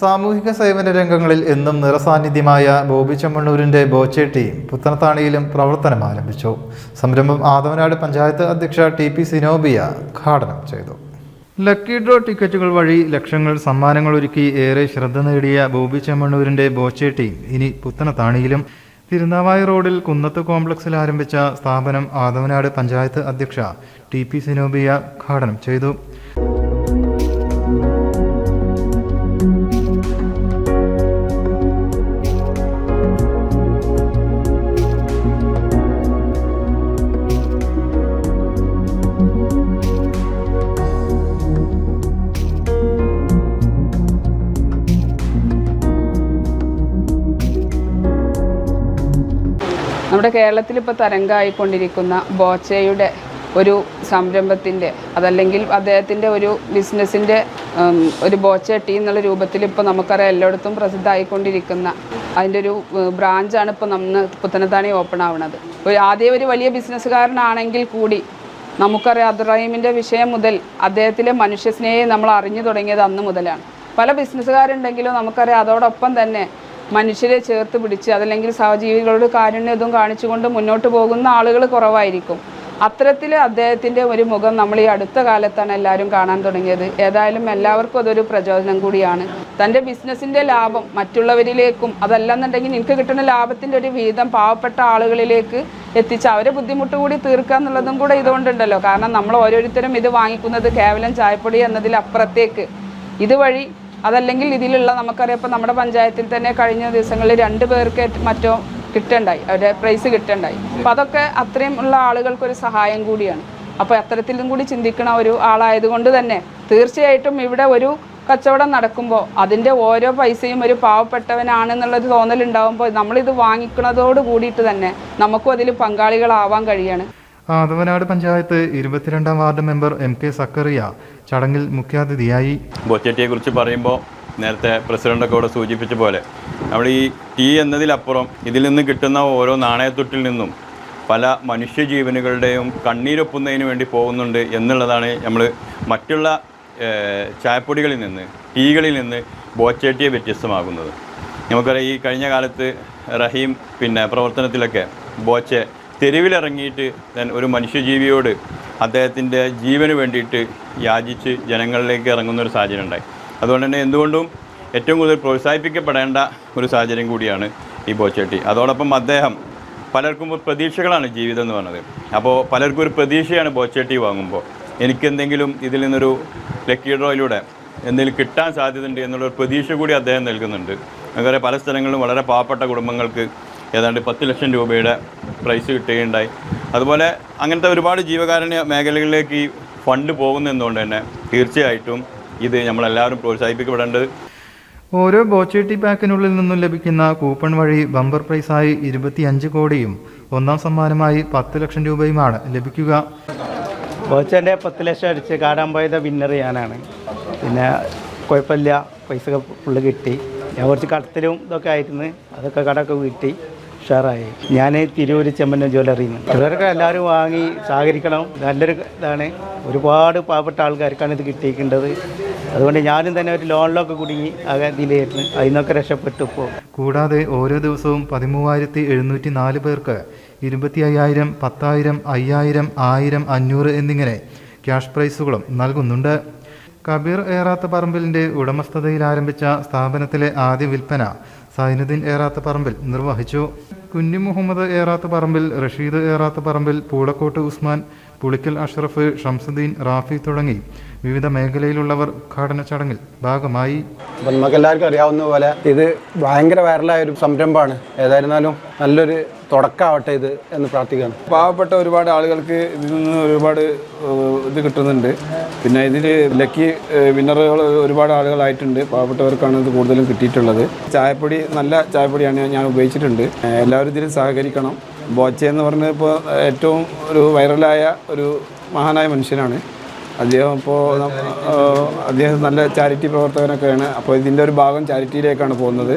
സാമൂഹിക സേവന രംഗങ്ങളിൽ എന്നും നിറസാന്നിധ്യമായ ബോബി ചെമ്മണ്ണൂരിന്റെ ബോച്ചേട്ടി പുത്തനത്താണിയിലും പ്രവർത്തനം ആരംഭിച്ചു. സംരംഭം ആദവനാട് പഞ്ചായത്ത് അധ്യക്ഷ ടി പി സിനോബിയ ഉദ്ഘാടനം ചെയ്തു. ലക്കി ഡ്രോ ടിക്കറ്റുകൾ വഴി ലക്ഷങ്ങൾ സമ്മാനങ്ങൾ ഒരുക്കി ഏറെ ശ്രദ്ധ നേടിയ ബോബി ചെമ്മണ്ണൂരിന്റെ ബോച്ചേട്ടി ഇനി പുത്തനത്താണിയിലും തിരുനാവായ റോഡിൽ കുന്നത്ത് കോംപ്ലക്സിൽ ആരംഭിച്ച സ്ഥാപനം ആദവനാട് പഞ്ചായത്ത് അധ്യക്ഷ ടി പി സിനോബിയ ഉദ്ഘാടനം ചെയ്തു. നമ്മുടെ കേരളത്തിൽ ഇപ്പോൾ തരംഗമായിക്കൊണ്ടിരിക്കുന്ന ബോച്ചയുടെ ഒരു സംരംഭത്തിന്റെ അതല്ലെങ്കിൽ അദ്ദേഹത്തിന്റെ ഒരു ബിസിനസ്സിന്റെ ഒരു ബോച്ച ടീ എന്നുള്ള രൂപത്തിൽ ഇപ്പോൾ നമുക്കറിയാം എല്ലായിടത്തും പ്രസിദ്ധമായിക്കൊണ്ടിരിക്കുന്ന അതിന്റെ ഒരു ബ്രാഞ്ചാണ് ഇപ്പോൾ നമ്മൾ പുത്തനത്താണി ഓപ്പൺ ആവുന്നത് ഒരു ആദ്യം ഒരു വലിയ ബിസിനസ്സുകാരനാണെങ്കിൽ കൂടി നമുക്കറിയാം അബ്ദുറഹീമിന്റെ വിഷയം മുതൽ അദ്ദേഹത്തിലെ മനുഷ്യസ്നേഹം നമ്മൾ അറിഞ്ഞു തുടങ്ങിയത് അന്ന് മുതലാണ്. പല ബിസിനസ്സുകാരുണ്ടെങ്കിലും നമുക്കറിയാം അതോടൊപ്പം തന്നെ മനുഷ്യരെ ചേർത്ത് പിടിച്ച് അതല്ലെങ്കിൽ സഹജീവികളോട് കാരുണ്യതും കാണിച്ചുകൊണ്ട് മുന്നോട്ട് പോകുന്ന ആളുകൾ കുറവായിരിക്കും. അത്തരത്തിൽ അദ്ദേഹത്തിന്റെ ഒരു മുഖം നമ്മൾ ഈ അടുത്ത കാലത്താണ് എല്ലാവരും കാണാൻ തുടങ്ങിയത്. ഏതായാലും എല്ലാവർക്കും അതൊരു പ്രചോദനം കൂടിയാണ്. തന്റെ ബിസിനസ്സിന്റെ ലാഭം മറ്റുള്ളവരിലേക്കും അതല്ലെന്നുണ്ടെങ്കിൽ എനിക്ക് കിട്ടുന്ന ലാഭത്തിന്റെ ഒരു വീതം പാവപ്പെട്ട ആളുകളിലേക്ക് എത്തിച്ച് അവരെ ബുദ്ധിമുട്ട് കൂടി തീർക്കുക എന്നുള്ളതും കൂടെ ഇതുകൊണ്ടുണ്ടല്ലോ. കാരണം നമ്മൾ ഓരോരുത്തരും ഇത് വാങ്ങിക്കുന്നത് കേവലം ചായപ്പൊടി എന്നതിലപ്പുറത്തേക്ക്. ഇതുവഴി അതല്ലെങ്കിൽ ഇതിലുള്ള നമുക്കറിയാം ഇപ്പോൾ നമ്മുടെ പഞ്ചായത്തിൽ തന്നെ കഴിഞ്ഞ ദിവസങ്ങളിൽ രണ്ട് പേർക്ക് മറ്റോ കിട്ടണ്ടായി. അവരുടെ പ്രൈസ് കിട്ടണ്ടായി. അപ്പം അതൊക്കെ അത്രയും ഉള്ള ആളുകൾക്കൊരു സഹായം കൂടിയാണ്. അപ്പോൾ അത്തരത്തിലും കൂടി ചിന്തിക്കണ ഒരു ആളായതുകൊണ്ട് തന്നെ തീർച്ചയായിട്ടും ഇവിടെ ഒരു കച്ചവടം നടക്കുമ്പോൾ അതിന്റെ ഓരോ പൈസയും ഒരു പാവപ്പെട്ടവനാണെന്നുള്ളൊരു തോന്നലുണ്ടാകുമ്പോൾ നമ്മളിത് വാങ്ങിക്കുന്നതോട് കൂടിയിട്ട് തന്നെ നമുക്കും അതിൽ പങ്കാളികളാവാൻ കഴിയാണ്. ആദവനാട് പഞ്ചായത്ത് ഇരുപത്തിരണ്ടാം ward member M K Zakariya ചടങ്ങിൽ മുഖ്യാതിഥിയായി. ബൊച്ചറ്റിയെക്കുറിച്ച് പറയുമ്പോൾ നേരത്തെ പ്രസിഡന്റൊക്കെ ഇവിടെ സൂചിപ്പിച്ച പോലെ നമ്മൾ ഈ ടീ എന്നതിലപ്പുറം ഇതിൽ നിന്ന് കിട്ടുന്ന ഓരോ നാണയത്തൊട്ടിൽ നിന്നും പല മനുഷ്യജീവനുകളുടെയും കണ്ണീരൊപ്പുന്നതിന് വേണ്ടി പോകുന്നുണ്ട് എന്നുള്ളതാണ് നമ്മൾ മറ്റുള്ള ചായപ്പൊടികളിൽ നിന്ന് ടീകളിൽ നിന്ന് ബോച്ചേട്ടിയെ വ്യത്യസ്തമാകുന്നത് നമുക്കറിയാം ഈ കഴിഞ്ഞ കാലത്ത് റഹീം പിന്നെ പ്രവർത്തനത്തിലൊക്കെ ബോച്ചെ തെരുവിലിറങ്ങിയിട്ട് ഒരു മനുഷ്യജീവിയോട് അദ്ദേഹത്തിന്റെ ജീവന് വേണ്ടിയിട്ട് യാചിച്ച് ജനങ്ങളിലേക്ക് ഇറങ്ങുന്ന ഒരു സാഹചര്യം ഉണ്ടായി. അതുകൊണ്ട് തന്നെ എന്തുകൊണ്ടും ഏറ്റവും കൂടുതൽ പ്രോത്സാഹിപ്പിക്കപ്പെടേണ്ട ഒരു സാഹചര്യം കൂടിയാണ് ഈ ബോച്ചേട്ടി. അതോടൊപ്പം അദ്ദേഹം പലർക്കും പ്രതീക്ഷകളാണ് ജീവിതം എന്ന് പറഞ്ഞത്. അപ്പോൾ പലർക്കും ഒരു പ്രതീക്ഷയാണ് ബോച്ചേട്ടി വാങ്ങുമ്പോൾ. എനിക്കെന്തെങ്കിലും ഇതിൽ നിന്നൊരു ലക്കി ഡ്രോയിലൂടെ എന്തെങ്കിലും കിട്ടാൻ സാധ്യതയുണ്ട് എന്നുള്ളൊരു പ്രതീക്ഷ കൂടി അദ്ദേഹം നൽകുന്നുണ്ട്. നമുക്കറിയാം പല സ്ഥലങ്ങളിലും വളരെ പാവപ്പെട്ട കുടുംബങ്ങൾക്ക് ഏതാണ്ട് പത്ത് ലക്ഷം രൂപയുടെ പ്രൈസ് കിട്ടുകയുണ്ടായി. അതുപോലെ അങ്ങനത്തെ ഒരുപാട് ജീവകാരുണ്യ മേഖലകളിലേക്ക് ഈ ഫണ്ട് പോകുന്നതുകൊണ്ട് തന്നെ തീർച്ചയായിട്ടും ഇത് നമ്മളെല്ലാവരും പ്രോത്സാഹിപ്പിക്കപ്പെടേണ്ടത് ഓരോ ബോച്ചേട്ടി പാക്കിനുള്ളിൽ നിന്നും ലഭിക്കുന്ന കൂപ്പൺ വഴി ബമ്പർ പ്രൈസായി ഇരുപത്തിയഞ്ച് കോടിയും ഒന്നാം സമ്മാനമായി പത്ത് ലക്ഷം രൂപയുമാണ് ലഭിക്കുക. ബോച്ചന്റെ പത്ത് ലക്ഷം അടിച്ച് കാടാൻ പോയത് വിന്നർ ഞാനാണ്. പിന്നെ കുഴപ്പമില്ല പൈസ ഒക്കെ ഫുള്ള് കിട്ടി. ഞാൻ കുറച്ച് കടത്തിലും ഇതൊക്കെ ആയിരുന്നു. അതൊക്കെ കടമൊക്കെ വീട്ടി. ഉഷാറായി. ഞാൻ തിരൂർ ചെമ്മന്ന ജ്വല്ലറിയിൽ നിന്ന്. ഇവരൊക്കെ എല്ലാവരും വാങ്ങി സഹകരിക്കണം. നല്ലൊരു ഇതാണ്. ഒരുപാട് പാവപ്പെട്ട ആൾക്കാർക്കാണ് ഇത് കിട്ടിയിരിക്കേണ്ടത്. അതുകൊണ്ട് ഞാനും തന്നെ ഒരു ലോണിലൊക്കെ കുടുങ്ങി ആകെ ഇതിലായിരുന്നു അതിൽ നിന്നൊക്കെ രക്ഷപ്പെട്ടു ഇപ്പോൾ കൂടാതെ ഓരോ ദിവസവും പതിമൂവായിരത്തി എഴുന്നൂറ്റി നാല് പേർക്ക് ഇരുപത്തി അയ്യായിരം പത്തായിരം അയ്യായിരം ആയിരം അഞ്ഞൂറ് എന്നിങ്ങനെ ക്യാഷ് പ്രൈസുകളും നൽകുന്നുണ്ട്. കബീർ ഏറാത്ത പറമ്പിലിന്റെ ഉടമസ്ഥതയിൽ ആരംഭിച്ച സ്ഥാപനത്തിലെ ആദ്യ വിൽപ്പന സൈനുദ്ദീൻ ഏറാത്ത പറമ്പിൽ നിർവഹിച്ചു. കുഞ്ഞു മുഹമ്മദ് ഏറാത്ത പറമ്പിൽ റഷീദ് ഏറാത്ത പറമ്പിൽ പൂളക്കോട്ട് ഉസ്മാൻ പുളിക്കൽ അഷ്റഫ് ഷംസുദ്ദീൻ റാഫി തുടങ്ങി വിവിധ മേഖലയിലുള്ളവർ ഉദ്ഘാടന ചടങ്ങിൽ ഭാഗമായി. അപ്പം നമുക്ക് എല്ലാവർക്കും അറിയാവുന്ന പോലെ ഇത് ഭയങ്കര വൈറലായ ഒരു സംരംഭമാണ്. ഏതായിരുന്നാലും നല്ലൊരു തുടക്കമാവട്ടെ ഇത് എന്ന് പ്രാർത്ഥിക്കുകയാണ്. പാവപ്പെട്ട ഒരുപാട് ആളുകൾക്ക് ഇതിൽ നിന്ന് ഒരുപാട് ഇത് കിട്ടുന്നുണ്ട്. പിന്നെ ഇതിൽ ലക്കി വിന്നറുകൾ ഒരുപാട് ആളുകളായിട്ടുണ്ട്. പാവപ്പെട്ടവർക്കാണ് ഇത് കൂടുതലും കിട്ടിയിട്ടുള്ളത്. ചായപ്പൊടി നല്ല ചായപ്പൊടിയാണ് ഞാൻ ഉപയോഗിച്ചിട്ടുണ്ട്. എല്ലാവരും ഇതിൽ സഹകരിക്കണം. ബോച്ചെ എന്ന് പറഞ്ഞത് ഇപ്പോൾ ഏറ്റവും ഒരു വൈറലായ ഒരു മഹാനായ മനുഷ്യനാണ്. അദ്ദേഹം ഇപ്പോൾ അദ്ദേഹം നല്ല ചാരിറ്റി പ്രവർത്തകനൊക്കെയാണ്. അപ്പോൾ ഇതിന്റെ ഒരു ഭാഗം ചാരിറ്റിയിലേക്കാണ് പോകുന്നത്.